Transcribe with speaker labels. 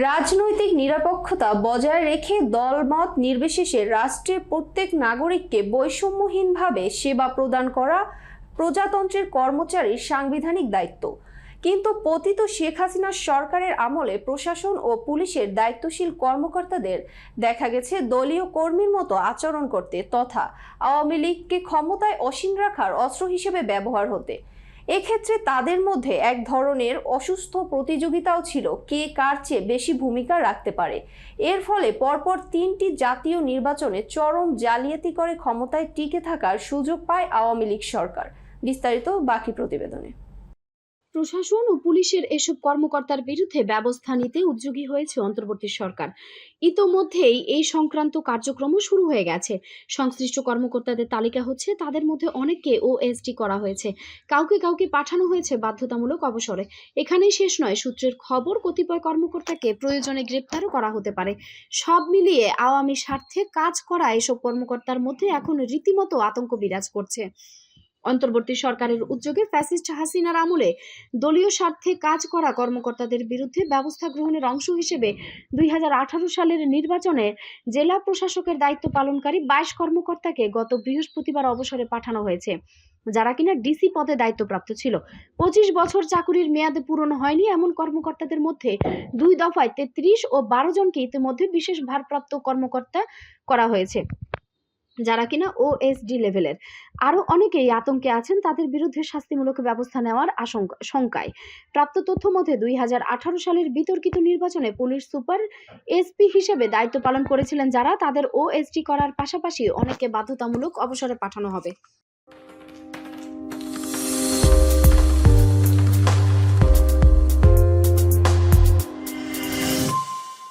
Speaker 1: রাজনৈতিক নিরপেক্ষতা বজায় রেখে দলমত নির্বিশেষে রাষ্ট্রের প্রত্যেক নাগরিককে বৈষম্যহীনভাবে সেবা প্রদান করা প্রজাতন্ত্রের কর্মচারীর সাংবিধানিক দায়িত্ব। কিন্তু পতিত শেখ হাসিনার সরকারের আমলে প্রশাসন ও পুলিশের দায়িত্বশীল কর্মকর্তাদের দেখা গেছে দলীয় কর্মীর মতো আচরণ করতে তথা আওয়ামী লীগকে ক্ষমতায় অসীম রাখার অস্ত্র হিসেবে ব্যবহার হতে। এক্ষেত্রে তাদের মধ্যে এক ধরনের অসুস্থ প্রতিযোগিতাও ছিল। কে কার চেয়ে বেশি ভূমিকা রাখতে পারে? এর ফলে পরপর তিনটি জাতীয় নির্বাচনে চরম জালিয়াতি করে ক্ষমতায় টিকে থাকার সুযোগ পায় আওয়ামী লীগ সরকার। বিস্তারিত বাকি প্রতিবেদনে।
Speaker 2: প্রশাসন ও পুলিশের এসব কর্মকর্তার বিরুদ্ধে ব্যবস্থা নিতে উদ্যোগী হয়েছে অন্তর্বর্তী সরকার। ইতোমধ্যেই এই সংক্রান্ত কার্যক্রমও শুরু হয়ে গেছে। সংশ্লিষ্ট কর্মকর্তাদের তালিকা হচ্ছে, তাদের মধ্যে অনেককে ওএসডি করা হয়েছে। কাউকে কাউকে পাঠানো হয়েছে বাধ্যতামূলক অবসরে। এখানেই শেষ নয়, সূত্রের খবর, কতিপয় কর্মকর্তাকে প্রয়োজনে গ্রেপ্তারও করা হতে পারে। সব মিলিয়ে আওয়ামী স্বার্থে কাজ করা এসব কর্মকর্তার মধ্যে এখন রীতিমতো আতঙ্ক বিরাজ করছে। অন্তর্বর্তী সরকারের উদ্যোগে ফ্যাসিস্ট হাসিনার আমলে দলীয় স্বার্থে কাজ করা কর্মকর্তাদের বিরুদ্ধে ব্যবস্থা গ্রহণের অংশ হিসেবে দুই হাজার আঠারো সালের নির্বাচনে জেলা প্রশাসকের দায়িত্ব পালনকারী বাইশ কর্মকর্তাকে গত বৃহস্পতিবার অবসরে পাঠানো হয়েছে, যারা কিনা ডিসি পদে দায়িত্বপ্রাপ্ত ছিল। পঁচিশ বছর চাকুরির মেয়াদে পূরণ হয়নি এমন কর্মকর্তাদের মধ্যে দুই দফায় তেত্রিশ ও বারো জনকে ইতিমধ্যে বিশেষ ভারপ্রাপ্ত কর্মকর্তা করা হয়েছে। যারা কিনা ওএসডি লেভেলের আরও অনেকেই আতঙ্কে আছেন তাদের বিরুদ্ধে শাস্তিমূলক ব্যবস্থা নেওয়ার আশঙ্কা, শঙ্কায়। প্রাপ্ত তথ্য মতে দুই সালের বিতর্কিত নির্বাচনে পুলিশ সুপার এসপি হিসেবে দায়িত্ব পালন করেছিলেন যারা, তাদের ওএসডি করার পাশাপাশি অনেকে বাধ্যতামূলক অবসরে পাঠানো হবে।